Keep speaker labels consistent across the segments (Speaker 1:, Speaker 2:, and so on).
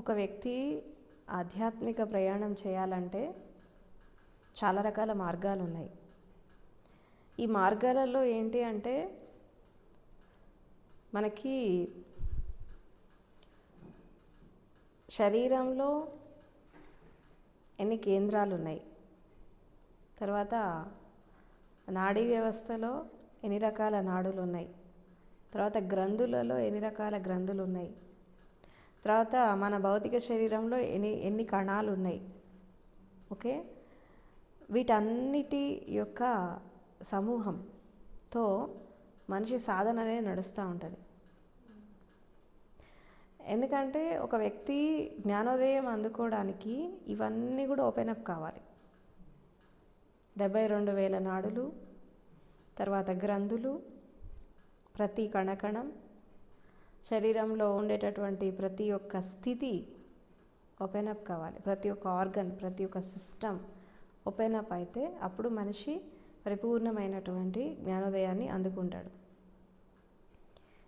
Speaker 1: ఒక వ్యక్తి ఆధ్యాత్మిక ప్రయాణం చేయాలంటే చాలా రకాల మార్గాలు ఉన్నాయి. ఈ మార్గాలలో ఏంటి అంటే మనకి శరీరంలో ఎన్ని కేంద్రాలు ఉన్నాయి? తర్వాత నాడీ వ్యవస్థలో ఎన్ని రకాల నాడులు ఉన్నాయి? తర్వాత గ్రంథులలో ఎన్ని రకాల గ్రంథులు ఉన్నాయి? తర్వాత మన భౌతిక శరీరంలో ఎన్ని ఎన్ని కణాలు ఉన్నాయి ఓకే? వీటన్నిటి యొక్క సమూహంతో మనిషి సాధన అనేది నడుస్తూ ఉంటుంది. ఎందుకంటే ఒక వ్యక్తి జ్ఞానోదయం అందుకోవడానికి ఇవన్నీ కూడా ఓపెన్ అప్ కావాలి. డెబ్బై రెండు వేల నాడులు తర్వాత గ్రంథులు ప్రతి కణకణం శరీరంలో ఉండేటటువంటి ప్రతి ఒక్క స్థితి ఓపెన్ అప్ కావాలి. ప్రతి ఒక్క ఆర్గన్ ప్రతి ఒక్క సిస్టమ్ ఓపెన్ అప్ అయితే అప్పుడు మనిషి పరిపూర్ణమైనటువంటి జ్ఞానోదయాన్ని అందుకుంటాడు.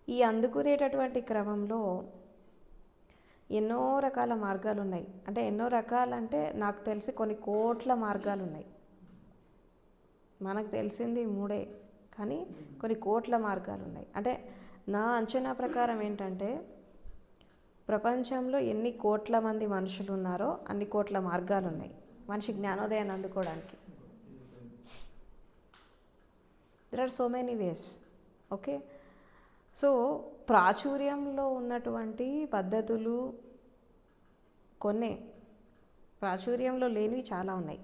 Speaker 1: ఈ అందుకునేటటువంటి క్రమంలో ఎన్నో రకాల మార్గాలు ఉన్నాయి అంటే ఎన్నో రకాలంటే నాకు తెలిసి కొన్ని కోట్ల మార్గాలు ఉన్నాయి మనకు తెలిసింది మూడే కానీ కొన్ని కోట్ల మార్గాలు ఉన్నాయి అంటే నా అంచనా ప్రకారం ఏంటంటే ప్రపంచంలో ఎన్ని కోట్ల మంది మనుషులు ఉన్నారో అన్ని కోట్ల మార్గాలు ఉన్నాయి మనిషి జ్ఞానోదయాన్ని అందుకోవడానికి. There are so many ways okay so ప్రాచుర్యంలో ఉన్నటువంటి పద్ధతులు కొన్ని. ప్రాచుర్యంలో లేనివి చాలా ఉన్నాయి.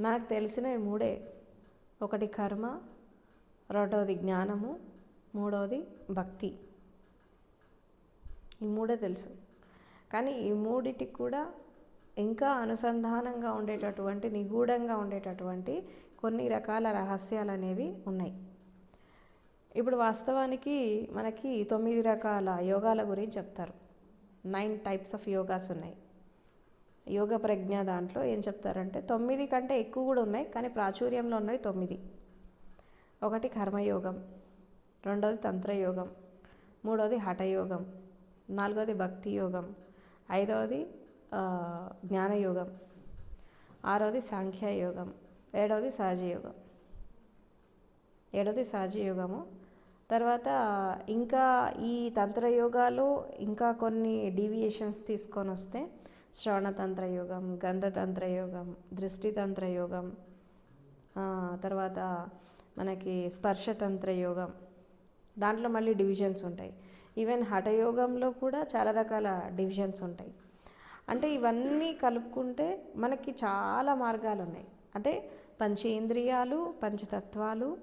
Speaker 1: మనకు తెలిసినవి మూడే. ఒకటి కర్మ రెండవది జ్ఞానము మూడవది భక్తి. ఈ మూడే తెలుసు. కానీ ఈ మూడిటికి కూడా ఇంకా అనుసంధానంగా ఉండేటటువంటి నిగూఢంగా ఉండేటటువంటి కొన్ని రకాల రహస్యాలు అనేవి ఉన్నాయి. ఇప్పుడు వాస్తవానికి మనకి తొమ్మిది రకాల యోగాల గురించి చెప్తారు. నైన్ టైప్స్ ఆఫ్ యోగాస్ ఉన్నాయి. యోగ ప్రజ్ఞ దాంట్లో ఏం చెప్తారంటే తొమ్మిది కంటే ఎక్కువ కూడా ఉన్నాయి కానీ ప్రాచుర్యంలో ఉన్నాయి తొమ్మిది. ఒకటి కర్మయోగం రెండవది తంత్రయోగం మూడవది హఠయోగం నాలుగవది భక్తి యోగం ఐదవది జ్ఞానయోగం ఆరవది సాంఖ్యయోగం ఏడవది సహజయోగం. ఏడవది సహజయోగము. తర్వాత ఇంకా ఈ తంత్రయోగాలు ఇంకా కొన్ని డీవియేషన్స్ తీసుకొని వస్తే శ్రవణతంత్ర యోగం గంధతంత్ర యోగం దృష్టితంత్ర యోగం తర్వాత మనకి స్పర్శతంత్ర యోగం దాంట్లో మళ్ళీ డివిజన్స్ ఉంటాయి. ఈవెన్ హఠయోగంలో కూడా చాలా రకాల డివిజన్స్ ఉంటాయి. అంటే ఇవన్నీ కలుపుకుంటే మనకి చాలా మార్గాలు ఉన్నాయి అంటే పంచేంద్రియాలు పంచతత్వాలు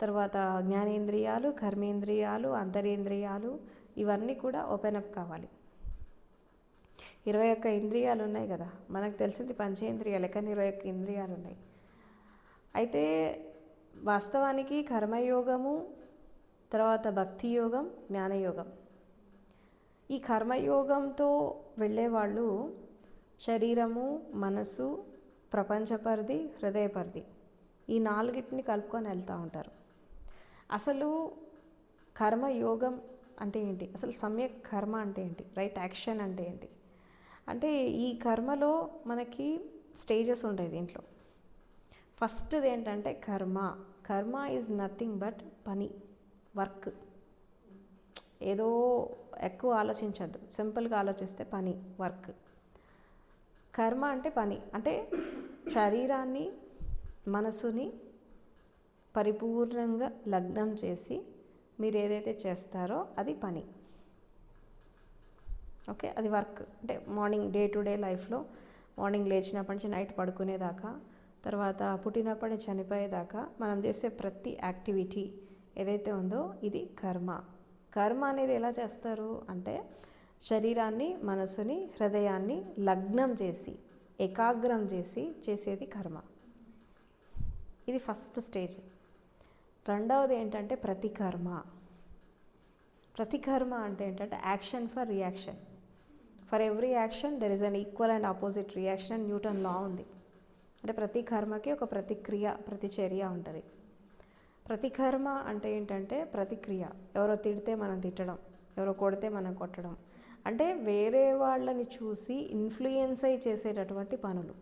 Speaker 1: తర్వాత జ్ఞానేంద్రియాలు కర్మేంద్రియాలు అంతరేంద్రియాలు ఇవన్నీ కూడా ఓపెన్ అప్ కావాలి. ఇరవై ఒక్క ఇంద్రియాలు ఉన్నాయి కదా. మనకు తెలిసింది పంచేంద్రియాలు. కానీ ఇరవై ఒక్క ఇంద్రియాలు ఉన్నాయి. అయితే వాస్తవానికి కర్మయోగము తర్వాత భక్తి యోగం జ్ఞానయోగం. ఈ కర్మయోగంతో వెళ్ళేవాళ్ళు శరీరము మనసు ప్రపంచపరిధి హృదయపరిధి ఈ నాలుగిటిని కలుపుకొని వెళ్తూ ఉంటారు. అసలు కర్మయోగం అంటే ఏంటి? అసలు సమ్యక్ కర్మ అంటే ఏంటి? రైట్ యాక్షన్ అంటే ఏంటి? అంటే ఈ కర్మలో మనకి స్టేజెస్ ఉంటాయి దీంట్లో. ఫస్ట్ది ఏంటంటే karma. Karma is nothing but పని. వర్క్. ఏదో ఎక్కువ ఆలోచించద్దు. సింపుల్గా ఆలోచిస్తే పని వర్క్. కర్మ అంటే పని. అంటే శరీరాన్ని మనసుని పరిపూర్ణంగా లగ్నం చేసి మీరు ఏదైతే చేస్తారో అది పని. ఓకే? అది వర్క్. అంటే మార్నింగ్ డే టు డే లైఫ్లో మార్నింగ్ లేచినప్పటి నుంచి నైట్ పడుకునేదాకా తర్వాత పుట్టినప్పటి చనిపోయేదాకా మనం చేసే ప్రతి యాక్టివిటీ ఏదైతే ఉందో ఇది కర్మ. కర్మ అనేది ఎలా చేస్తారు అంటే శరీరాన్ని మనసుని హృదయాన్ని లగ్నం చేసి ఏకాగ్రం చేసి చేసేది కర్మ. ఇది ఫస్ట్ స్టేజ్. రెండవది ఏంటంటే ప్రతికర్మ. ప్రతికర్మ అంటే ఏంటంటే action for reaction. For every action there is an equal and opposite reaction. Newton law ఉంది. అంటే ప్రతి కర్మకి ఒక ప్రతిక్రియ ప్రతిచర్య ఉంటుంది. ప్రతికర్మ అంటే ఏంటంటే ప్రతిక్రియ. ఎవరో తిడితే మనం తిట్టడం ఎవరో కొడితే మనం కొట్టడం. అంటే వేరే వాళ్ళని చూసి ఇన్ఫ్లుయెన్స్ అయి చేసేటటువంటి పనులు.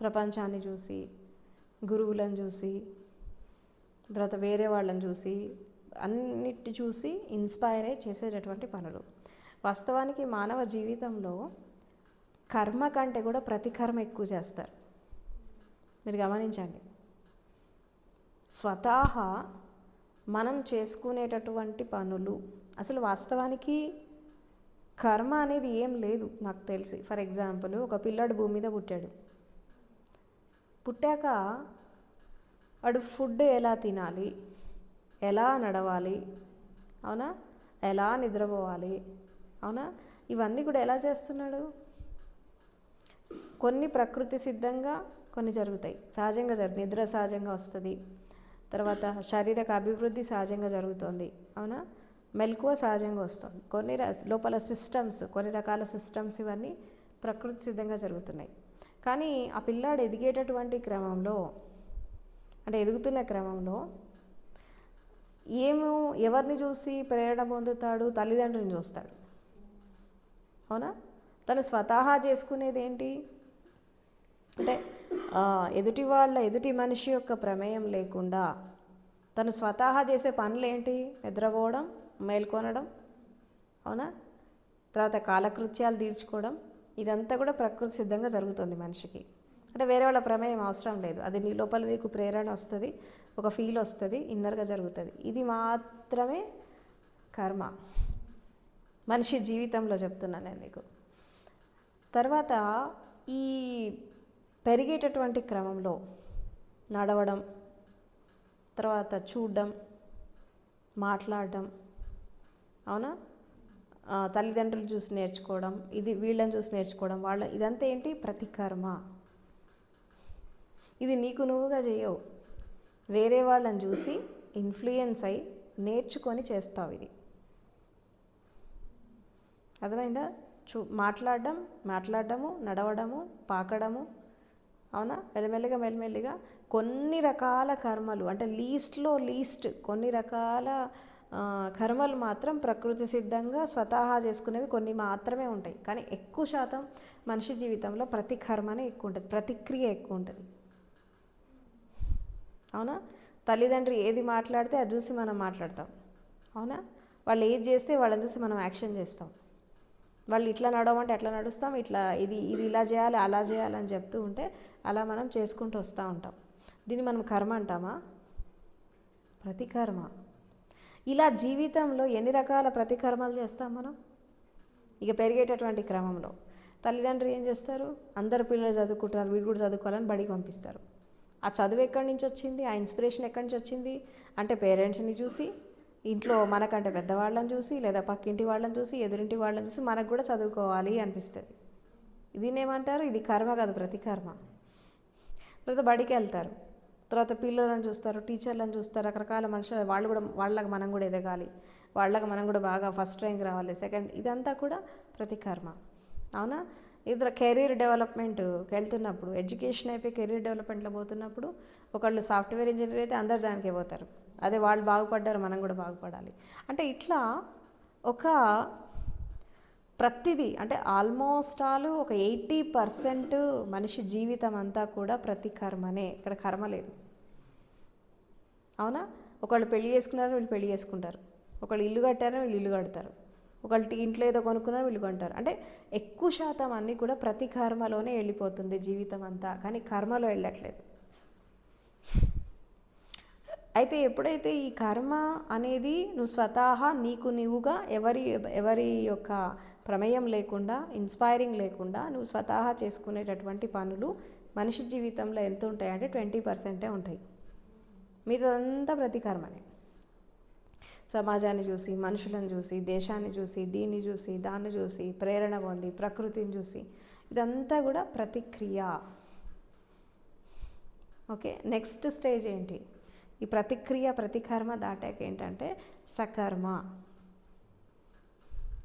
Speaker 1: ప్రపంచాన్ని చూసి గురువులను చూసి తర్వాత వేరే వాళ్ళని చూసి అన్నిటి చూసి ఇన్స్పైర్ అయి చేసేటటువంటి పనులు. వాస్తవానికి మానవ జీవితంలో కర్మ కంటే కూడా ప్రతికర్మ ఎక్కువ చేస్తారు. మీరు గమనించండి. స్వతహా మనం చేసుకునేటటువంటి పనులు. అసలు వాస్తవానికి కర్మ అనేది ఏం లేదు నాకు తెలిసి. ఫర్ ఎగ్జాంపుల్ ఒక పిల్లాడు భూమి మీద పుట్టాడు. పుట్టాక వాడు ఫుడ్ ఎలా తినాలి? ఎలా నడవాలి? అవునా? ఎలా నిద్రపోవాలి? అవునా? ఇవన్నీ కూడా ఎలా చేస్తున్నాడు? కొన్ని ప్రకృతి సిద్ధంగా కొన్ని జరుగుతాయి. సహజంగా జరుగు నిద్ర సహజంగా వస్తుంది. తర్వాత శారీరక అభివృద్ధి సహజంగా జరుగుతుంది. అవునా? మెలకువ సహజంగా వస్తుంది. కొన్ని లోపల సిస్టమ్స్ కొన్ని రకాల సిస్టమ్స్ ఇవన్నీ ప్రకృతి సిద్ధంగా జరుగుతున్నాయి. కానీ ఆ పిల్లాడు ఎదిగేటటువంటి క్రమంలో అంటే ఎదుగుతున్న క్రమంలో ఏమో ఎవరిని చూసి ప్రేరణ పొందుతాడు? తల్లిదండ్రులను చూస్తాడు. అవునా? తను స్వతహా చేసుకునేది ఏంటి? అంటే ఎదుటి వాళ్ళ ఎదుటి మనిషి యొక్క ప్రమేయం లేకుండా తను స్వతహా చేసే పనులు ఏంటి నిద్రపోవడం మేల్కొనడం అవునా? తర్వాత కాలకృత్యాలు తీర్చుకోవడం ఇదంతా కూడా ప్రకృతి సిద్ధంగా జరుగుతుంది మనిషికి. అంటే వేరే వాళ్ళ ప్రమేయం అవసరం లేదు. అది నీ లోపల నీకు ప్రేరణ వస్తుంది ఒక ఫీల్ వస్తుంది ఇన్నర్గా జరుగుతుంది. ఇది మాత్రమే కర్మ. మనిషి జీవితంలో చెప్తున్నాను నేను మీకు. తర్వాత ఈ పెరిగేటటువంటి క్రమంలో నడవడం తర్వాత చూడడం మాట్లాడడం అవునా? తల్లిదండ్రులు చూసి నేర్చుకోవడం ఇది వీళ్ళని చూసి నేర్చుకోవడం వాళ్ళ ఇదంతా ఏంటి? ప్రతికర్మ. ఇది నీకు నువ్వుగా చేయవు. వేరే వాళ్ళని చూసి ఇన్ఫ్లుయెన్స్ అయి నేర్చుకొని చేస్తావు ఇది. అర్థమైందా? చూ మాట్లాడడం మాట్లాడడము నడవడము పాకడము అవునా? మెల్లమెల్లిగా మెల్లమెల్లిగా కొన్ని రకాల కర్మలు అంటే లీస్ట్లో లీస్ట్ కొన్ని రకాల కర్మలు మాత్రం ప్రకృతి సిద్ధంగా స్వతహా చేసుకునేవి కొన్ని మాత్రమే ఉంటాయి. కానీ ఎక్కువ శాతం మనిషి జీవితంలో ప్రతి కర్మనే ఎక్కువ ఉంటుంది ప్రతిక్రియ ఎక్కువ ఉంటుంది. అవునా? తల్లిదండ్రి ఏది మాట్లాడితే అది చూసి మనం మాట్లాడతాం. అవునా? వాళ్ళు ఏది చేస్తే వాళ్ళని చూసి మనం యాక్షన్ చేస్తాం. వాళ్ళు ఇట్లా నడవమంటే ఎట్లా నడుస్తాం ఇట్లా ఇది ఇది ఇలా చేయాలి అలా చేయాలని చెప్తూ ఉంటే అలా మనం చేసుకుంటూ వస్తూ ఉంటాం. దీన్ని మనం కర్మ అంటామా? ప్రతికర్మ. ఇలా జీవితంలో ఎన్ని రకాల ప్రతికర్మలు చేస్తాం మనం? ఇక పెరిగేటటువంటి క్రమంలో. తల్లిదండ్రులు ఏం చేస్తారు? అందరు పిల్లలు చదువుకుంటున్నారు వీడు కూడా చదువుకోవాలని బడికి పంపిస్తారు. ఆ చదువు ఎక్కడి నుంచి వచ్చింది? ఆ ఇన్స్పిరేషన్ ఎక్కడి నుంచి వచ్చింది? అంటే పేరెంట్స్ని చూసి ఇంట్లో మనకంటే పెద్దవాళ్ళని చూసి లేదా పక్కింటి వాళ్ళని చూసి ఎదురింటి వాళ్ళని చూసి మనకు కూడా చదువుకోవాలి అనిపిస్తుంది. దీన్ని ఏమంటారు? ఇది కర్మ కాదు ప్రతికర్మ. తర్వాత బడికి వెళ్తారు. తర్వాత పిల్లలను చూస్తారు టీచర్లను చూస్తారు రకరకాల మనుషులు వాళ్ళు కూడా వాళ్ళకి మనం కూడా ఎదగాలి. వాళ్ళకి మనం కూడా బాగా ఫస్ట్ ర్యాంక్ రావాలి. సెకండ్ ఇదంతా కూడా ప్రతికర్మ. అవునా? ఇద్దరు కెరీర్ డెవలప్మెంట్కి వెళ్తున్నప్పుడు ఎడ్యుకేషన్ అయిపోయి కెరీర్ డెవలప్మెంట్లో పోతున్నప్పుడు ఒకళ్ళు సాఫ్ట్వేర్ ఇంజనీర్ అయితే అందరు దానికే పోతారు. అదే వాళ్ళు బాగుపడ్డారు మనం కూడా బాగుపడాలి. అంటే ఇట్లా ఒక ప్రతిదీ అంటే ఆల్మోస్ట్ ఆల్ ఒక ఎయిటీ పర్సెంట్ మనిషి జీవితం అంతా కూడా ప్రతి కర్మనే ఇక్కడ కర్మ లేదు. అవునా? ఒకళ్ళు పెళ్ళి చేసుకున్నారు వీళ్ళు పెళ్ళి చేసుకుంటారు. ఒకళ్ళు ఇల్లు కట్టారు వీళ్ళు ఇల్లు కడతారు. ఒకళ్ళు ఇంట్లో ఏదో కొనుక్కున్నారు వీళ్ళు కొంటారు. అంటే ఎక్కువ శాతం అన్నీ కూడా ప్రతి కర్మలోనే వెళ్ళిపోతుంది జీవితం అంతా. కానీ కర్మలో వెళ్ళట్లేదు. అయితే ఎప్పుడైతే ఈ కర్మ అనేది నువ్వు స్వతహా నీకు నీవుగా ఎవరి ఎవరి యొక్క ప్రమేయం లేకుండా ఇన్స్పైరింగ్ లేకుండా నువ్వు స్వతహా చేసుకునేటటువంటి పనులు మనిషి జీవితంలో ఎంత ఉంటాయంటే ట్వంటీ పర్సెంటే ఉంటాయి. మిగతాదంతా ప్రతి కర్మనే. సమాజాన్ని చూసి మనుషులను చూసి దేశాన్ని చూసి దీన్ని చూసి దాన్ని చూసి ప్రేరణ పొంది ప్రకృతిని చూసి ఇదంతా కూడా ప్రతిక్రియ. ఓకే నెక్స్ట్ స్టేజ్ ఏంటి? ఈ ప్రతిక్రియ ప్రతికర్మ దాటాక ఏంటంటే సకర్మ.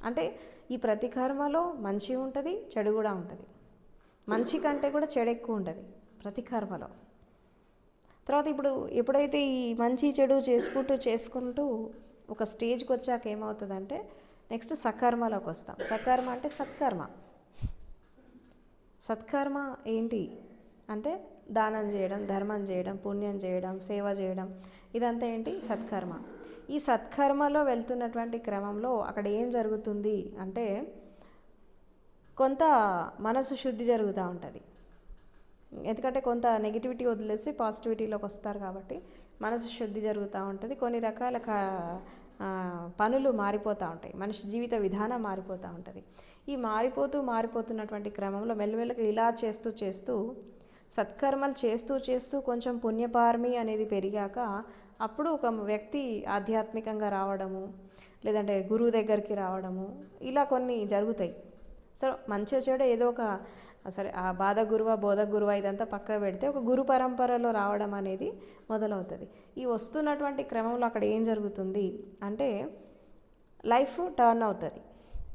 Speaker 1: అంటే ఈ ప్రతికర్మలో మంచి ఉంటుంది చెడు కూడా ఉంటుంది. మంచి కంటే కూడా చెడు ఎక్కువ ఉంటుంది ప్రతికర్మలో. తర్వాత ఇప్పుడు ఎప్పుడైతే ఈ మంచి చెడు చేసుకుంటూ చేసుకుంటూ ఒక స్టేజ్కి వచ్చాక ఏమవుతుందంటే నెక్స్ట్ సకర్మలోకి వస్తాం. సకర్మ అంటే సత్కర్మ. సత్కర్మ ఏంటి? అంటే దానం చేయడం ధర్మం చేయడం పుణ్యం చేయడం సేవ చేయడం ఇదంతా ఏంటి? సత్కర్మ. ఈ సత్కర్మలో వెళ్తున్నటువంటి క్రమంలో అక్కడ ఏం జరుగుతుంది అంటే కొంత మనసు శుద్ధి జరుగుతూ ఉంటుంది. ఎందుకంటే కొంత నెగిటివిటీ వదిలేసి పాజిటివిటీలోకి వస్తారు కాబట్టి మనసు శుద్ధి జరుగుతూ ఉంటుంది. కొన్ని రకాల కా- పనులు మారిపోతూ ఉంటాయి. మనిషి జీవిత విధానం మారిపోతూ ఉంటుంది. ఈ మారిపోతూ మారిపోతున్నటువంటి క్రమంలో మెల్లమెల్లగా ఇలా చేస్తూ చేస్తూ సత్కర్మలు చేస్తూ చేస్తూ కొంచెం పుణ్యపార్మి అనేది పెరిగాక అప్పుడు ఒక వ్యక్తి ఆధ్యాత్మికంగా రావడము లేదంటే గురువు దగ్గరికి రావడము ఇలా కొన్ని జరుగుతాయి. సో మంచి చెడు ఏదో ఒక సరే ఆ బాధ గురువ బోధ గురువ ఇదంతా పక్క పెడితే ఒక గురు పరంపరలో రావడం అనేది మొదలవుతుంది. ఈ వస్తున్నటువంటి క్రమంలో అక్కడ ఏం జరుగుతుంది అంటే లైఫ్ టర్న్ అవుతుంది.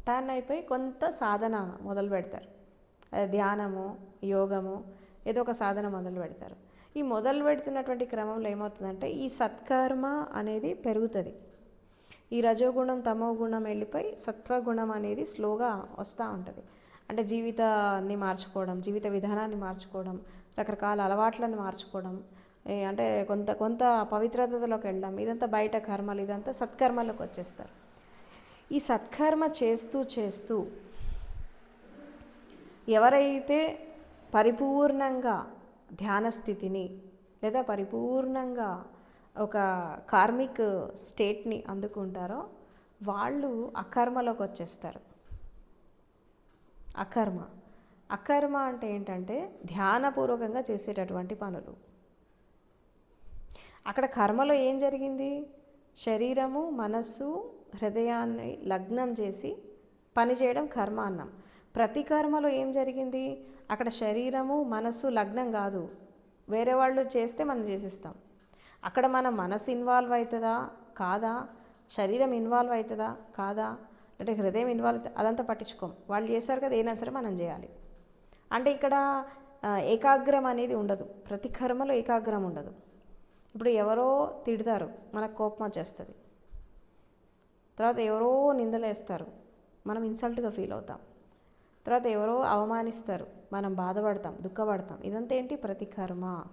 Speaker 1: టర్న్ అయిపోయి కొంత సాధన మొదలు పెడతారు. ధ్యానము యోగము ఏదో ఒక సాధన మొదలు పెడతారు. ఈ మొదలు పెడుతున్నటువంటి క్రమంలో ఏమవుతుందంటే ఈ సత్కర్మ అనేది పెరుగుతుంది. ఈ రజోగుణం తమో గుణం వెళ్ళిపోయి సత్వగుణం అనేది స్లోగా వస్తూ ఉంటుంది. అంటే జీవితాన్ని మార్చుకోవడం జీవిత విధానాన్ని మార్చుకోవడం రకరకాల అలవాట్లను మార్చుకోవడం అంటే కొంత కొంత పవిత్రతలోకి వెళ్ళడం ఇదంతా బయట కర్మలు ఇదంతా సత్కర్మలోకి వచ్చేస్తారు. ఈ సత్కర్మ చేస్తూ చేస్తూ ఎవరైతే పరిపూర్ణంగా ధ్యాన స్థితిని లేదా పరిపూర్ణంగా ఒక కార్మిక్ స్టేట్ని అందుకుంటారో వాళ్ళు అకర్మలోకి వచ్చేస్తారు. అకర్మ. అకర్మ అంటే ఏంటంటే ధ్యానపూర్వకంగా చేసేటటువంటి పనులు. అక్కడ కర్మలో ఏం జరిగింది? శరీరము మనస్సు హృదయాన్ని లగ్నం చేసి పనిచేయడం కర్మ అన్నాం. ప్రతి కర్మలో ఏం జరిగింది? అక్కడ శరీరము మనస్సు లగ్నం కాదు. వేరే వాళ్ళు చేస్తే మనం చేసిస్తాం. అక్కడ మన మనసు ఇన్వాల్వ్ అవుతుందా? కాదా? శరీరం ఇన్వాల్వ్ అవుతుందా? కాదా? అంటే హృదయం ఇన్వాల్వ్ అవుతుందా? అదంతా పట్టించుకోం. వాళ్ళు చేశారు కదా ఏదైనా సరే మనం చేయాలి. అంటే ఇక్కడ ఏకాగ్రం అనేది ఉండదు. ప్రతి కర్మలో ఏకాగ్రం ఉండదు. ఇప్పుడు ఎవరో తిడతారు మనకు కోపం వచ్చేస్తుంది. తర్వాత ఎవరో నిందలేస్తారు. మనం ఇన్సల్ట్గా ఫీల్ అవుతాం. తర్వాత ఎవరో అవమానిస్తారు. మనం బాధపడతాం దుఃఖపడతాం. ఇదంతా ఏంటి? ప్రతి కర్మ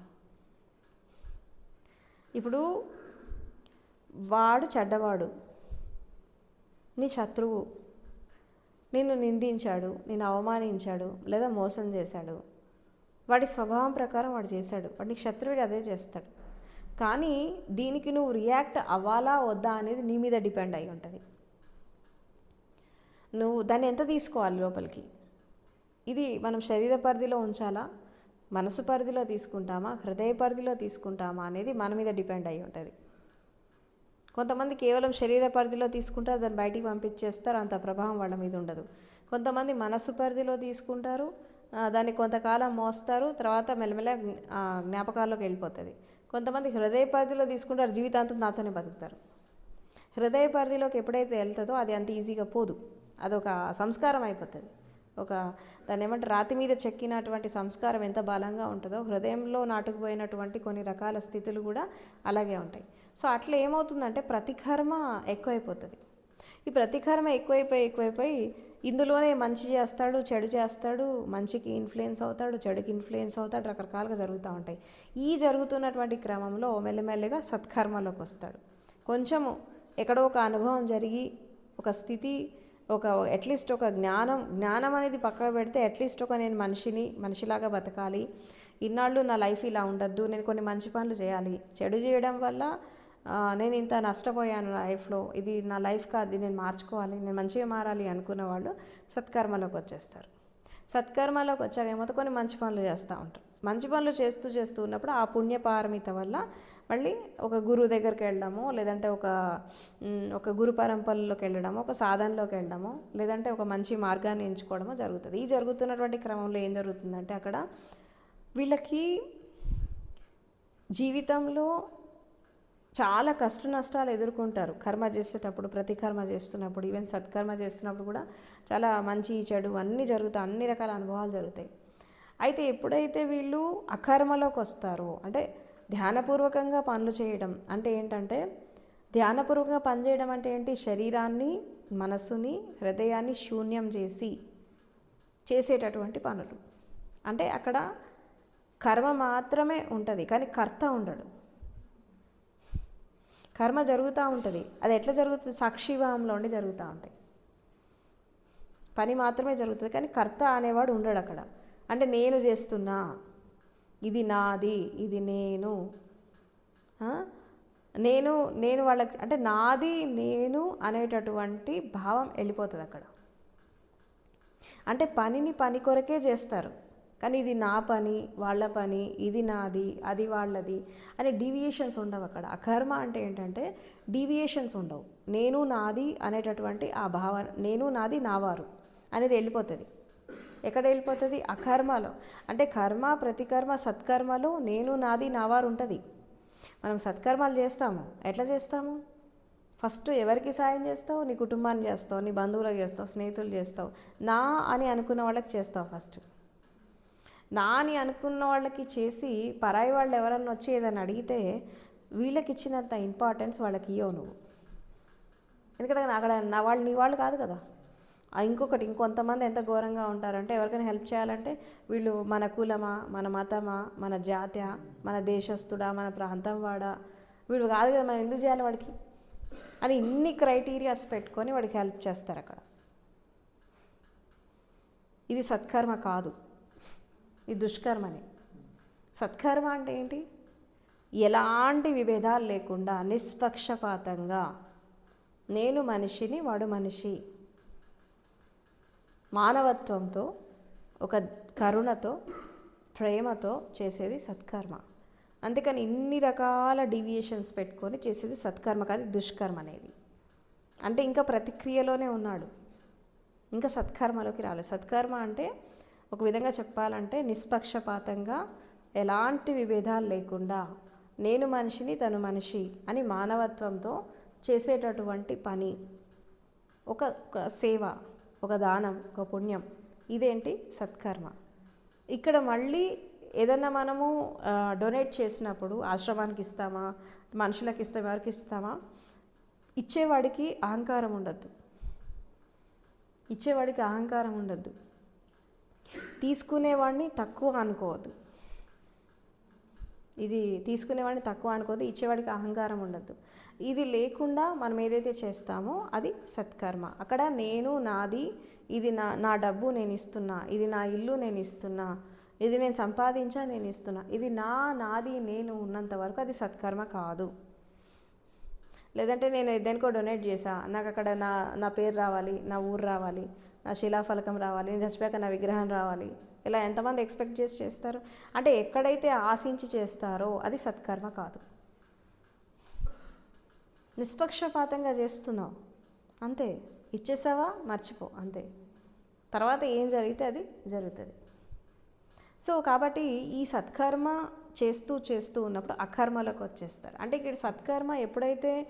Speaker 1: ఇప్పుడు వాడు చెడ్డవాడు. నీ శత్రువు. నిన్ను నిందించాడు నిన్ను అవమానించాడు లేదా మోసం చేశాడు. వాడి స్వభావం ప్రకారం వాడు చేశాడు. వాడిని శత్రువుకి శత్రువుగా అదే చేస్తాడు. కానీ దీనికి నువ్వు రియాక్ట్ అవ్వాలా వద్దా అనేది నీ మీద డిపెండ్ అయి ఉంటుంది. నువ్వు దాన్ని ఎంత తీసుకోవాలి లోపలికి? ఇది మనం శరీర పరిధిలో ఉంచాలా? మనసు పరిధిలో తీసుకుంటామా? హృదయ పరిధిలో తీసుకుంటామా? అనేది మన మీద డిపెండ్ అయి ఉంటుంది. కొంతమంది కేవలం శరీర పరిధిలో తీసుకుంటారు దాన్ని బయటికి పంపించేస్తారు అంత ప్రభావం వాళ్ళ మీద ఉండదు. కొంతమంది మనసు పరిధిలో తీసుకుంటారు దాన్ని కొంతకాలం మోస్తారు తర్వాత మెల్లమెల్ల జ్ఞాపకాల్లోకి వెళ్ళిపోతుంది. కొంతమంది హృదయ పరిధిలో తీసుకుంటారు జీవితాంతం నాతోనే బతుకుతారు. హృదయ పరిధిలోకి ఎప్పుడైతే వెళ్తుందో అది అంత ఈజీగా పోదు. అదొక సంస్కారం అయిపోతుంది. ఒక దాన్ని ఏమంటే రాతి మీద చెక్కినటువంటి సంస్కారం ఎంత బలంగా ఉంటుందో హృదయంలో నాటుకుపోయినటువంటి కొన్ని రకాల స్థితులు కూడా అలాగే ఉంటాయి. సో అట్లా ఏమవుతుందంటే ప్రతికర్మ ఎక్కువైపోతుంది. ఈ ప్రతికర్మ ఎక్కువైపోయి ఎక్కువైపోయి ఇందులోనే మంచి చేస్తాడు చెడు చేస్తాడు మంచికి ఇన్ఫ్లుయెన్స్ అవుతాడు చెడుకి ఇన్ఫ్లుయెన్స్ అవుతాడు రకరకాలుగా జరుగుతూ ఉంటాయి. ఈ జరుగుతున్నటువంటి క్రమంలో మెల్లమెల్లగా సత్కర్మలోకి వస్తాడు. కొంచెము ఎక్కడో ఒక అనుభవం జరిగి ఒక స్థితి ఒక అట్లీస్ట్ ఒక జ్ఞానం జ్ఞానం అనేది పక్కన పెడితే అట్లీస్ట్ ఒక నేను మనిషిని మనిషిలాగా బతకాలి. ఇన్నాళ్ళు నా లైఫ్ ఇలా ఉండద్దు నేను కొన్ని మంచి పనులు చేయాలి. చెడు చేయడం వల్ల నేను ఇంత నష్టపోయాను లైఫ్లో. ఇది నా లైఫ్ కాదు నేను మార్చుకోవాలి నేను మంచిగా మారాలి అనుకున్న వాళ్ళు సత్కర్మలోకి వచ్చేస్తారు. సత్కర్మలోకి వచ్చాక ఏమో కొన్ని మంచి పనులు చేస్తూ ఉంటారు. మంచి పనులు చేస్తూ చేస్తూ ఉన్నప్పుడు ఆ పుణ్యపారమిత వల్ల మళ్ళీ ఒక గురువు దగ్గరికి వెళ్ళడము లేదంటే ఒక ఒక గురు పరంపరలోకి వెళ్ళడము ఒక సాధనలోకి వెళ్ళడము లేదంటే ఒక మంచి మార్గాన్ని ఎంచుకోవడము జరుగుతుంది. ఈ జరుగుతున్నటువంటి క్రమంలో ఏం జరుగుతుందంటే అక్కడ వీళ్ళకి జీవితంలో చాలా కష్ట నష్టాలు ఎదుర్కొంటారు. కర్మ చేసేటప్పుడు ప్రతి కర్మ చేస్తున్నప్పుడు ఈవెన్ సత్కర్మ చేస్తున్నప్పుడు కూడా చాలా మంచి చెడు అన్నీ జరుగుతాయి. అన్ని రకాల అనుభవాలు జరుగుతాయి. అయితే ఎప్పుడైతే వీళ్ళు అకర్మలోకి వస్తారో అంటే ధ్యానపూర్వకంగా పనులు చేయడం అంటే ఏంటంటే ధ్యానపూర్వకంగా పనిచేయడం అంటే ఏంటి? శరీరాన్ని మనసుని హృదయాన్ని శూన్యం చేసి చేసేటటువంటి పనులు. అంటే అక్కడ కర్మ మాత్రమే ఉంటుంది కానీ కర్త ఉండడు. కర్మ జరుగుతూ ఉంటుంది. అది ఎట్లా జరుగుతుంది? సాక్షిభావంలో ఉండి జరుగుతూ ఉంటాయి. పని మాత్రమే జరుగుతుంది కానీ కర్త అనేవాడు ఉండడు అక్కడ. అంటే నేను చేస్తున్నా. ఇది నాది ఇది నేను. నేను నేను వాళ్ళకి అంటే నాది నేను అనేటటువంటి భావం వెళ్ళిపోతుంది అక్కడ. అంటే పనిని పని కొరకే చేస్తారు. కానీ ఇది నా పని వాళ్ళ పని ఇది నాది అది వాళ్ళది అనే డీవియేషన్స్ ఉండవు అక్కడ. అకర్మ అంటే ఏంటంటే డీవియేషన్స్ ఉండవు. నేను నాది అనేటటువంటి ఆ భావన నేను నాది నావారు అనేది వెళ్ళిపోతుంది. ఎక్కడ వెళ్ళిపోతుంది? అకర్మలో. అంటే కర్మ ప్రతికర్మ సత్కర్మలో నేను నాది నావారు ఉంటుంది. మనం సత్కర్మాలు చేస్తాము. ఎట్లా చేస్తాము? ఫస్ట్ ఎవరికి సాయం చేస్తావు? నీ కుటుంబాన్ని చేస్తావు నీ బంధువులకు చేస్తావు స్నేహితులు చేస్తావు. నా అని అనుకున్న వాళ్ళకి చేస్తావు ఫస్ట్. నా అని అనుకున్న వాళ్ళకి చేసి పరాయి వాళ్ళు ఎవరన్నా వచ్చి ఏదైనా అడిగితే వీళ్ళకి ఇచ్చినంత ఇంపార్టెన్స్ వాళ్ళకి ఇవ్వవు నువ్వు. ఎందుకంటే అక్కడ నా వాళ్ళు నీ వాళ్ళు కాదు కదా. ఇంకొకటి ఇంకొంతమంది ఎంత ఘోరంగా ఉంటారంటే ఎవరికైనా హెల్ప్ చేయాలంటే వీళ్ళు మన కులమా మన మతమా మన జాతి మన దేశస్థుడా మన ప్రాంతం వాడా. వీడు కాదు కదా మనం ఎందుకు చేయాలి వాడికి? అని ఇన్ని క్రైటీరియాస్ పెట్టుకొని వాడికి హెల్ప్ చేస్తారు అక్కడ. ఇది సత్కర్మ కాదు. ఇది దుష్కర్మనే. సత్కర్మ అంటే ఏంటి? ఎలాంటి విభేదాలు లేకుండా నిష్పక్షపాతంగా నేను మనిషిని వాడు మనిషి. మానవత్వంతో ఒక కరుణతో ప్రేమతో చేసేది సత్కర్మ. అందుకని ఇన్ని రకాల డీవియేషన్స్ పెట్టుకొని చేసేది సత్కర్మ కాదు దుష్కర్మ అనేది. అంటే ఇంకా ప్రతిక్రియలోనే ఉన్నాడు. ఇంకా సత్కర్మలోకి రాలేదు. సత్కర్మ అంటే ఒక విధంగా చెప్పాలంటే నిష్పక్షపాతంగా ఎలాంటి విభేదాలు లేకుండా నేను మనిషిని తను మనిషి అని మానవత్వంతో చేసేటటువంటి పని. ఒక ఒక సేవ. ఒక దానం ఒక పుణ్యం. ఇదేంటి? సత్కర్మ. ఇక్కడ మళ్ళీ ఏదన్నా మనము డొనేట్ చేసినప్పుడు ఆశ్రమానికి ఇస్తామా? మనుషులకు ఇస్తామా? ఎవరికి ఇస్తామా? ఇచ్చేవాడికి అహంకారం ఉండద్దు. ఇచ్చేవాడికి అహంకారం ఉండద్దు. తీసుకునేవాడిని తక్కువ అనుకోవద్దు. ఇది తీసుకునేవాడిని తక్కువ అనుకోవద్దు ఇచ్చేవాడికి అహంకారం ఉండద్దు. ఇది లేకుండా మనం ఏదైతే చేస్తామో అది సత్కర్మ. అక్కడ నేను నాది ఇది నా నా డబ్బు నేను ఇస్తున్నా ఇది నా ఇల్లు నేను ఇస్తున్నా ఇది నేను సంపాదించా నేను ఇస్తున్నా ఇది నా నాది నేను ఉన్నంత వరకు అది సత్కర్మ కాదు. లేదంటే నేను దేనికో డొనేట్ చేసా నాకు అక్కడ నా నా పేరు రావాలి నా ఊరు రావాలి నా శిలాఫలకం రావాలి నేను చచ్చిపోయాక నా విగ్రహం రావాలి. ఇలా ఎంతమంది ఎక్స్పెక్ట్ చేసి చేస్తారు? అంటే ఎక్కడైతే ఆశించి చేస్తారో అది సత్కర్మ కాదు. నిష్పక్షపాతంగా చేస్తున్నావు. అంతే. ఇచ్చేసావా? మర్చిపో. అంతే. తర్వాత ఏం జరిగితే అది జరుగుతుంది. సో కాబట్టి ఈ సత్కర్మ చేస్తూ చేస్తూ ఉన్నప్పుడు అకర్మలకు వచ్చేస్తారు. అంటే ఇక్కడ సత్కర్మ ఎప్పుడైతే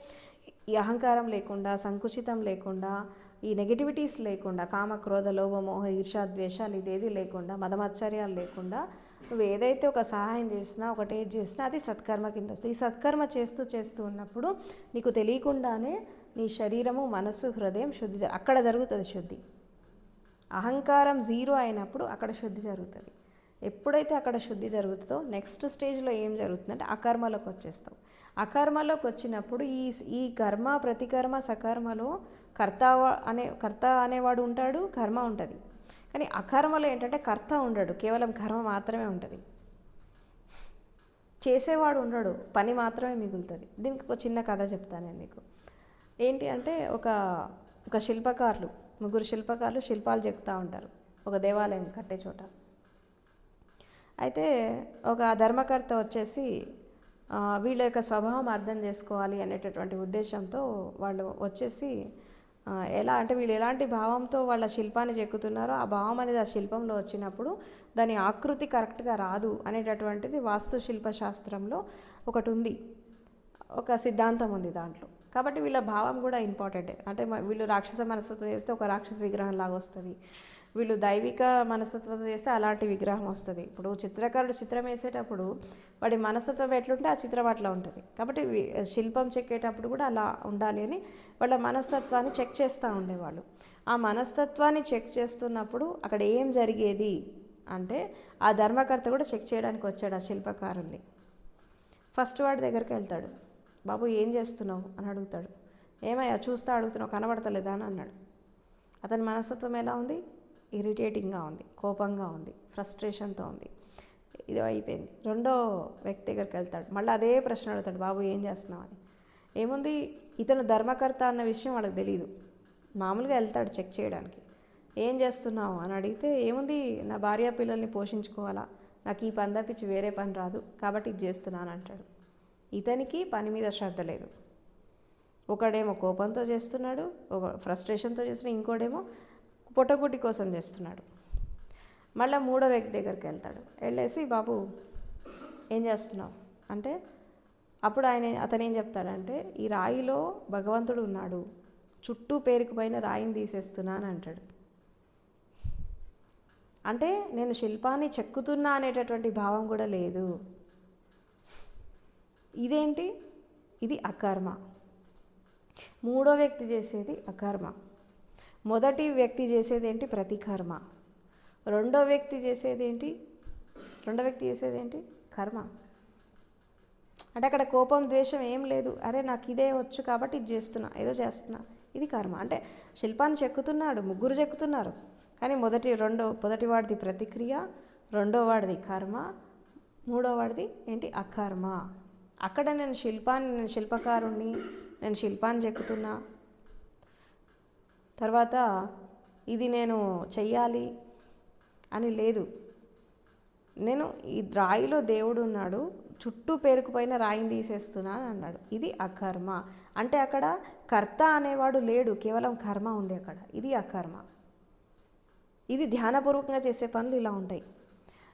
Speaker 1: ఈ అహంకారం లేకుండా సంకుచితం లేకుండా ఈ నెగిటివిటీస్ లేకుండా కామ క్రోధ లోభ మోహ ఈర్షా ద్వేషాలు ఇదేది లేకుండా మదమాశ్చర్యాలు లేకుండా నువ్వు ఏదైతే ఒక సహాయం చేసినా ఒకటి ఏది చేసినా అది సత్కర్మ కింద వస్తుంది ఈ సత్కర్మ చేస్తూ చేస్తూ ఉన్నప్పుడు నీకు తెలియకుండానే నీ శరీరము మనస్సు హృదయం శుద్ధి అక్కడ జరుగుతుంది శుద్ధి. అహంకారం జీరో అయినప్పుడు అక్కడ శుద్ధి జరుగుతుంది. ఎప్పుడైతే అక్కడ శుద్ధి జరుగుతుందో నెక్స్ట్ స్టేజ్లో ఏం జరుగుతుందంటే అకర్మలోకి వచ్చేస్తావు. అకర్మలోకి వచ్చినప్పుడు ఈ ఈ కర్మ ప్రతికర్మ సకర్మలో కర్త అనే కర్త అనేవాడు ఉంటాడు కర్మ ఉంటుంది. కానీ అకర్మలో ఏంటంటే కర్త ఉండడు కేవలం కర్మ మాత్రమే ఉంటుంది. చేసేవాడు ఉండడు పని మాత్రమే మిగులుతుంది. దీనికి ఒక చిన్న కథ చెప్తాను నేను మీకు. ఏంటి అంటే ఒక ఒక శిల్పకారులు ముగ్గురు శిల్పకారులు శిల్పాలు చెప్తూ ఉంటారు. ఒక దేవాలయం కట్టే చోట. అయితే ఒక ధర్మకర్త వచ్చేసి వీళ్ళ యొక్క స్వభావం అర్థం చేసుకోవాలి అనేటటువంటి ఉద్దేశంతో వాళ్ళు వచ్చేసి ఎలా అంటే వీళ్ళు ఎలాంటి భావంతో వాళ్ళ శిల్పాన్ని చెక్కుతున్నారో ఆ భావం అనేది ఆ శిల్పంలో వచ్చినప్పుడు దాని ఆకృతి కరెక్ట్గా రాదు అనేటటువంటిది వాస్తుశిల్ప శాస్త్రంలో ఒకటి ఉంది ఒక సిద్ధాంతం ఉంది దాంట్లో. కాబట్టి వీళ్ళ భావం కూడా ఇంపార్టెంటే. అంటే వీళ్ళు రాక్షస మనసుతో చేస్తే ఒక రాక్షస విగ్రహం లాగా వస్తుంది. వీళ్ళు దైవిక మనస్తత్వం చేస్తే అలాంటి విగ్రహం వస్తుంది. ఇప్పుడు చిత్రకారుడు చిత్రం వేసేటప్పుడు వాడి మనస్తత్వం ఎట్లుంటే ఆ చిత్రం అట్లా ఉంటుంది. కాబట్టి శిల్పం చెక్కేటప్పుడు కూడా అలా ఉండాలి అని వాళ్ళ మనస్తత్వాన్ని చెక్ చేస్తూ ఉండేవాళ్ళు. ఆ మనస్తత్వాన్ని చెక్ చేస్తున్నప్పుడు అక్కడ ఏం జరిగేది అంటే ఆ ధర్మకర్త కూడా చెక్ చేయడానికి వచ్చాడు ఆ శిల్పకారుల్ని ఫస్ట్ వాడి దగ్గరికి వెళ్తాడు. బాబు ఏం చేస్తున్నావు? అని అడుగుతాడు. ఏమయ్యా చూస్తా అడుగుతున్నావు కనబడతలేదా? అని అన్నాడు. అతని మనస్తత్వం ఎలా ఉంది? ఇరిటేటింగ్గా ఉంది కోపంగా ఉంది ఫ్రస్ట్రేషన్తో ఉంది. ఇది అయిపోయింది. రెండో వ్యక్తి దగ్గరికి వెళ్తాడు. మళ్ళీ అదే ప్రశ్న అడుగుతాడు బాబు ఏం చేస్తున్నావు? అని. ఏముంది? ఇతను ధర్మకర్త అన్న విషయం వాళ్ళకి తెలియదు మామూలుగా వెళ్తాడు చెక్ చేయడానికి. ఏం చేస్తున్నావు? అని అడిగితే ఏముంది? నా భార్య పిల్లల్ని పోషించుకోవాలా? నాకు ఈ పని తప్పించి వేరే పని రాదు కాబట్టి ఇది చేస్తున్నాను అంటాడు. ఇతనికి పని మీద శ్రద్ధ లేదు. ఒకడేమో కోపంతో చేస్తున్నాడు ఒక ఫ్రస్ట్రేషన్తో చేస్తున్నాడు ఇంకోడేమో పొట్టగుడ్డి కోసం చేస్తున్నాడు. మళ్ళీ మూడో వ్యక్తి దగ్గరికి వెళ్తాడు. వెళ్ళేసి బాబు ఏం చేస్తున్నావు? అంటే అప్పుడు ఆయన అతను ఏం చెప్తాడంటే ఈ రాయిలో భగవంతుడు ఉన్నాడు. చుట్టూ పేరుకుపోయిన రాయిని తీసేస్తున్నా అని అంటాడు. అంటే నేను శిల్పాన్ని చెక్కుతున్నా అనేటటువంటి భావం కూడా లేదు. ఇదేంటి? ఇది అకర్మ. మూడో వ్యక్తి చేసేది అకర్మ. మొదటి వ్యక్తి చేసేదేంటి? ప్రతికర్మ. రెండో వ్యక్తి చేసేదేంటి? రెండో వ్యక్తి చేసేదేంటి? కర్మ. అంటే అక్కడ కోపం ద్వేషం ఏం లేదు. అరే నాకు ఇదే వచ్చు కాబట్టి ఇది చేస్తున్నా ఏదో చేస్తున్నా. ఇది కర్మ. అంటే శిల్పాన్ని చెక్కుతున్నాడు ముగ్గురు చెక్కుతున్నారు. కానీ మొదటి రెండో మొదటి వాడిది ప్రతిక్రియ రెండో వాడిది కర్మ మూడో వాడిది ఏంటి? అకర్మ. అక్కడ నేను శిల్పాన్ని నేను శిల్పకారుణ్ణి నేను శిల్పాన్ని చెక్కుతున్నా. తర్వాత ఇది నేను చెయ్యాలి అని లేదు. నేను ఈ రాయిలో దేవుడు ఉన్నాడు చుట్టూ పేరుకుపోయిన రాయిని తీసేస్తున్నా అని అన్నాడు. ఇది అకర్మ. అంటే అక్కడ కర్త అనేవాడు లేడు కేవలం కర్మ ఉంది అక్కడ. ఇది అకర్మ. ఇది ధ్యానపూర్వకంగా చేసే పనులు ఇలా ఉంటాయి.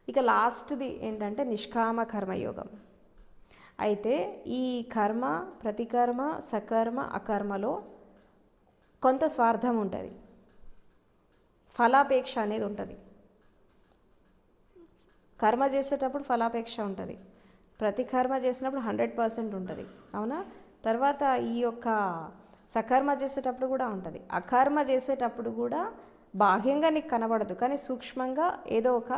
Speaker 1: ఇక లాస్ట్ది ఏంటంటే నిష్కామ కర్మయోగం. అయితే ఈ కర్మ ప్రతికర్మ సకర్మ అకర్మలో కొంత స్వార్థం ఉంటుంది. ఫలాపేక్ష అనేది ఉంటుంది. కర్మ చేసేటప్పుడు ఫలాపేక్ష ఉంటుంది. ప్రతి కర్మ చేసినప్పుడు హండ్రెడ్ పర్సెంట్ ఉంటుంది. అవునా? తర్వాత ఈ యొక్క సకర్మ చేసేటప్పుడు కూడా ఉంటుంది. అకర్మ చేసేటప్పుడు కూడా బాహ్యంగా నీకు కనబడదు. కానీ సూక్ష్మంగా ఏదో ఒక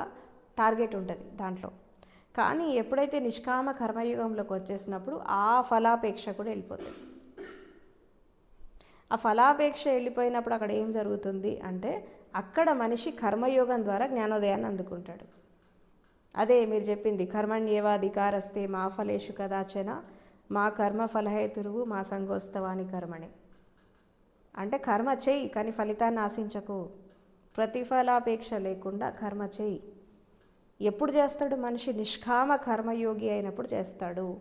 Speaker 1: టార్గెట్ ఉంటుంది దాంట్లో. కానీ ఎప్పుడైతే నిష్కామ కర్మయుగంలోకి వచ్చేసినప్పుడు ఆ ఫలాపేక్ష కూడా వెళ్ళిపోతుంది. ఆ ఫలాపేక్ష వెళ్ళిపోయినప్పుడు అక్కడ ఏం జరుగుతుంది అంటే అక్కడ మనిషి కర్మయోగం ద్వారా జ్ఞానోదయాన్ని అందుకుంటాడు. అదే మీరు చెప్పింది కర్మణ్యేవాధికారస్తే మా ఫలేషు కదాచన మా కర్మ ఫలహేతురువు మా సంఘోత్సవాని కర్మణి. అంటే కర్మ చేయి కానీ ఫలితాన్ని ఆశించకు. ప్రతిఫలాపేక్ష లేకుండా కర్మ చేయి. ఎప్పుడు చేస్తాడు మనిషి? నిష్కామ కర్మయోగి అయినప్పుడు చేస్తాడు.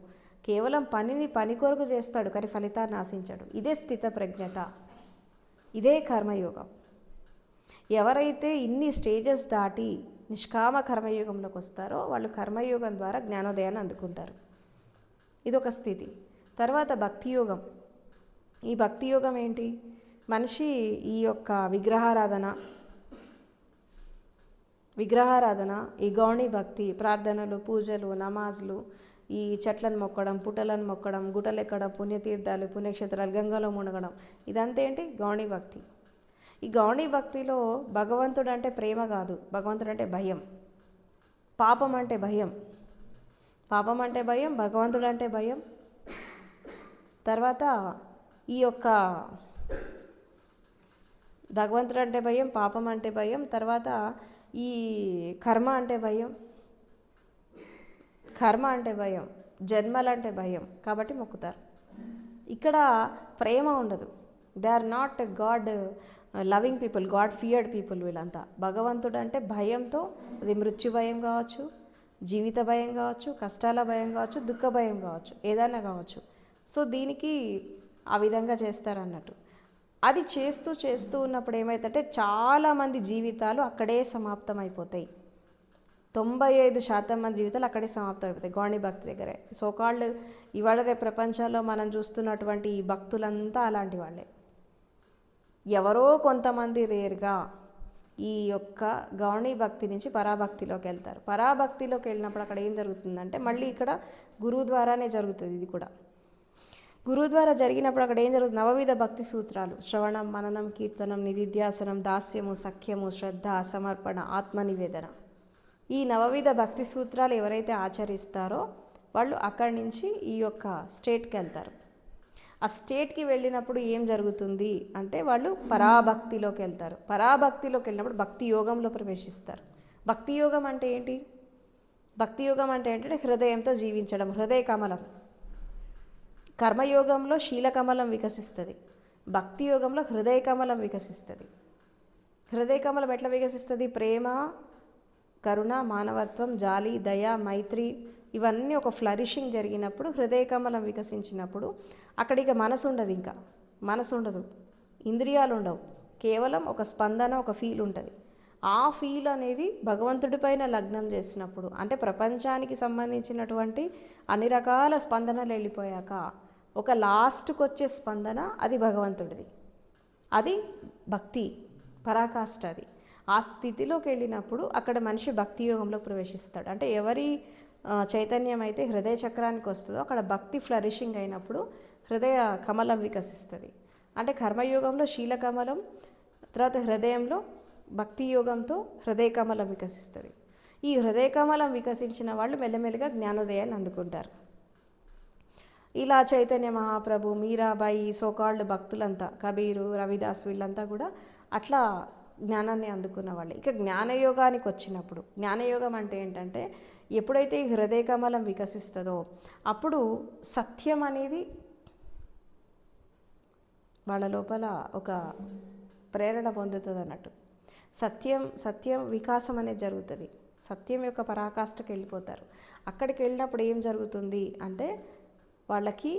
Speaker 1: కేవలం పనిని పని కొరకు చేస్తాడు కానీ ఫలితాన్ని ఆశించాడు. ఇదే స్థిత ప్రజ్ఞత. ఇదే కర్మయోగం. ఎవరైతే ఇన్ని స్టేజెస్ దాటి నిష్కామ కర్మయోగంలోకి వస్తారో వాళ్ళు కర్మయోగం ద్వారా జ్ఞానోదయాన్ని అందుకుంటారు. ఇదొక స్థితి. తర్వాత భక్తి యోగం ఈ భక్తి యోగం ఏంటి? మనిషి ఈ యొక్క విగ్రహారాధన విగ్రహారాధన ఈ గౌణి భక్తి ప్రార్థనలు పూజలు నమాజ్లు ఈ చెట్లను మొక్కడం పుట్టలను మొక్కడం గుట్టలు ఎక్కడం పుణ్యతీర్థాలు పుణ్యక్షేత్రాలు గంగలో మునగడం. ఇదంతా ఏంటి? గౌణీ భక్తి. ఈ గౌణీ భక్తిలో భగవంతుడు అంటే ప్రేమ కాదు. భగవంతుడు అంటే భయం. పాపం అంటే భయం. పాపం అంటే భయం భగవంతుడు అంటే భయం. తర్వాత ఈ యొక్క భగవంతుడు అంటే భయం పాపం అంటే భయం. తర్వాత ఈ కర్మ అంటే భయం. కర్మ అంటే భయం జన్మలంటే భయం కాబట్టి మొక్కుతారు. ఇక్కడ ప్రేమ ఉండదు. They are not god loving people god feared people వీళ్ళంతా. భగవంతుడు అంటే భయంతో అది మృత్యు భయం కావచ్చు జీవిత భయం కావచ్చు కష్టాల భయం కావచ్చు దుఃఖ భయం కావచ్చు ఏదైనా కావచ్చు. సో దీనికి ఆ విధంగా చేస్తారన్నట్టు. అది చేస్తూ చేస్తూ ఉన్నప్పుడు ఏమవుతుందంటే చాలామంది జీవితాలు అక్కడే సమాప్తం అయిపోతాయి తొంభై ఐదు శాతం మంది జీవితాలు అక్కడే సమాప్తం అయిపోతాయి గౌణి భక్తి దగ్గరే. సో కాళ్ళు ఇవాళ రేపు ప్రపంచంలో మనం చూస్తున్నటువంటి ఈ భక్తులంతా అలాంటి వాళ్ళే. ఎవరో కొంతమంది రేర్గా ఈ యొక్క గౌణీ భక్తి నుంచి పరాభక్తిలోకి వెళ్తారు. పరాభక్తిలోకి వెళ్ళినప్పుడు అక్కడ ఏం జరుగుతుందంటే మళ్ళీ ఇక్కడ గురువు ద్వారానే జరుగుతుంది ఇది కూడా. గురువు ద్వారా జరిగినప్పుడు అక్కడ ఏం జరుగుతుంది? నవవిధ భక్తి సూత్రాలు. శ్రవణం మననం కీర్తనం నిధిధ్యాసనం దాస్యము సఖ్యము శ్రద్ధ సమర్పణ ఆత్మనివేదన. ఈ నవవిధ భక్తి సూత్రాలు ఎవరైతే ఆచరిస్తారో వాళ్ళు అక్కడి నుంచి ఈ యొక్క స్టేట్కి వెళ్తారు. ఆ స్టేట్కి వెళ్ళినప్పుడు ఏం జరుగుతుంది అంటే వాళ్ళు పరాభక్తిలోకి వెళ్తారు. పరాభక్తిలోకి వెళ్ళినప్పుడు భక్తి యోగంలో ప్రవేశిస్తారు. భక్తి యోగం అంటే ఏంటి? భక్తి యోగం అంటే ఏంటంటే హృదయంతో జీవించడం హృదయ కమలం. కర్మయోగంలో శీలకమలం వికసిస్తుంది. భక్తి యోగంలో హృదయ కమలం వికసిస్తుంది. హృదయ కమలం ఎట్లా వికసిస్తుంది? ప్రేమ కరుణ మానవత్వం జాలి దయ మైత్రి ఇవన్నీ ఒక ఫ్లరిషింగ్ జరిగినప్పుడు హృదయకమలం వికసించినప్పుడు అక్కడికి మనసు ఉండదు ఇంకా. మనసు ఉండదు ఇంద్రియాలు ఉండవు కేవలం ఒక స్పందన ఒక ఫీల్ ఉంటుంది. ఆ ఫీల్ అనేది భగవంతుడి పైన లగ్నం చేసినప్పుడు అంటే ప్రపంచానికి సంబంధించినటువంటి అన్ని రకాల స్పందనలు వెళ్ళిపోయాక ఒక లాస్ట్కి వచ్చే స్పందన అది భగవంతుడిది. అది భక్తి పరాకాష్ట అది. ఆ స్థితిలోకి వెళ్ళినప్పుడు అక్కడ మనిషి భక్తి యోగంలో ప్రవేశిస్తాడు. అంటే ఎవరి చైతన్యం అయితే హృదయ చక్రానికి వస్తుందో అక్కడ భక్తి ఫ్లరిషింగ్ అయినప్పుడు హృదయ కమలం వికసిస్తుంది. అంటే కర్మయోగంలో శీల కమలం తర్వాత హృదయంలో భక్తి యోగంతో హృదయ కమలం వికసిస్తుంది. ఈ హృదయ కమలం వికసించిన వాళ్ళు మెల్లమెల్లగా జ్ఞానోదయాన్ని అందుకుంటారు. ఇలా చైతన్య మహాప్రభు మీరాబాయి సోకాళ్ళు భక్తులంతా కబీరు రవిదాస్ వీళ్ళంతా కూడా అట్లా జ్ఞానాన్ని అందుకున్న వాళ్ళు. ఇక జ్ఞానయోగానికి వచ్చినప్పుడు జ్ఞానయోగం అంటే ఏంటంటే ఎప్పుడైతే ఈ హృదయ కమలం వికసిస్తుందో అప్పుడు సత్యం అనేది వాళ్ళ లోపల ఒక ప్రేరణ పొందుతుంది అన్నట్టు సత్యం సత్యం వికాసం అనేది జరుగుతుంది. సత్యం యొక్క పరాకాష్ఠకి వెళ్ళిపోతారు. అక్కడికి వెళ్ళినప్పుడు ఏం జరుగుతుంది అంటే వాళ్ళకి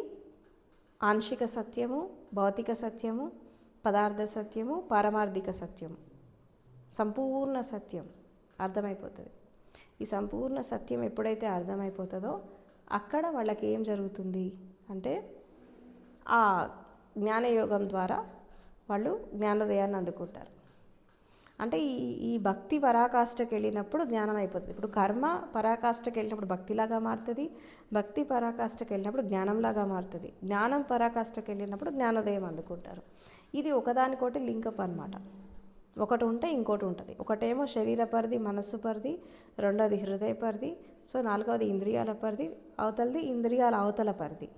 Speaker 1: ఆంశిక సత్యము భౌతిక సత్యము పదార్థ సత్యము పారమార్థిక సత్యము. సంపూర్ణ సత్యం అర్థమైపోతుంది. ఈ సంపూర్ణ సత్యం ఎప్పుడైతే అర్థమైపోతుందో అక్కడ వాళ్ళకి ఏం జరుగుతుంది అంటే ఆ జ్ఞానయోగం ద్వారా వాళ్ళు జ్ఞానోదయాన్ని అందుకుంటారు. అంటే ఈ ఈ భక్తి పరాకాష్ఠకి వెళ్ళినప్పుడు జ్ఞానం అయిపోతుంది ఇప్పుడు కర్మ పరాకాష్ఠకి వెళ్ళినప్పుడు భక్తిలాగా మారుతుంది భక్తి పరాకాష్ఠకి వెళ్ళినప్పుడు జ్ఞానంలాగా మారుతుంది. జ్ఞానం పరాకాష్ఠకి వెళ్ళినప్పుడు జ్ఞానోదయం అందుకుంటారు. ఇది ఒకదానికోటి లింకప్ అన్నమాట. ఒకటి ఉంటే ఇంకోటి ఉంటుంది. ఒకటేమో శరీర పరిధి మనస్సు పరిధి రెండోది హృదయ పరిధి సో నాలుగవది ఇంద్రియాల పరిధి అవతలది ఇంద్రియాల అవతల పరిధి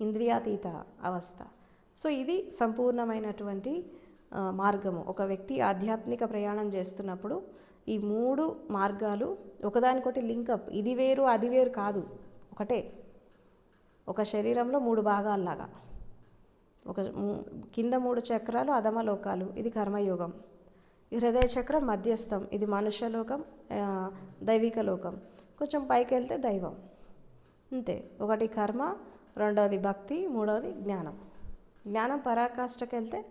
Speaker 1: ఇంద్రియాతీత అవస్థ. సో ఇది సంపూర్ణమైనటువంటి మార్గము. ఒక వ్యక్తి ఆధ్యాత్మిక ప్రయాణం చేస్తున్నప్పుడు ఈ మూడు మార్గాలు ఒకదానికొకటి లింకప్ ఇది వేరు అది వేరు కాదు. ఒకటే. ఒక శరీరంలో మూడు భాగాల్లాగా. ఒక మూ- కింద మూడు చక్రాలు అధమలోకాలు. ఇది కర్మయోగం. హృదయ చక్రం మధ్యస్థం. ఇది మనుష్యలోకం ఆ, దైవిక లోకం. కొంచెం పైకి వెళ్తే దైవం. అంతే. ఒకటి కర్మ రెండవది భక్తి మూడవది జ్ఞానం. జ్ఞానం పరాకాష్ఠకి వెళ్తే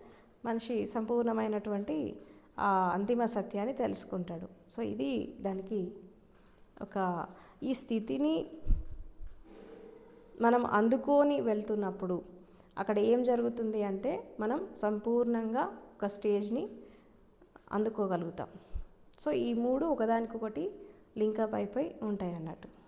Speaker 1: మనిషి సంపూర్ణమైనటువంటి ఆ అంతిమ సత్యాన్ని తెలుసుకుంటాడు. సో ఇది దానికి ఒక ఈ స్థితిని మనం అందుకొని వెళ్తున్నప్పుడు అక్కడ ఏం జరుగుతుంది అంటే మనం సంపూర్ణంగా ఒక స్టేజ్ని అందుకోగలుగుతాం. సో ఈ మూడు ఒకదానికొకటి లింకప్ అయిపోయి ఉంటాయి అన్నట్టు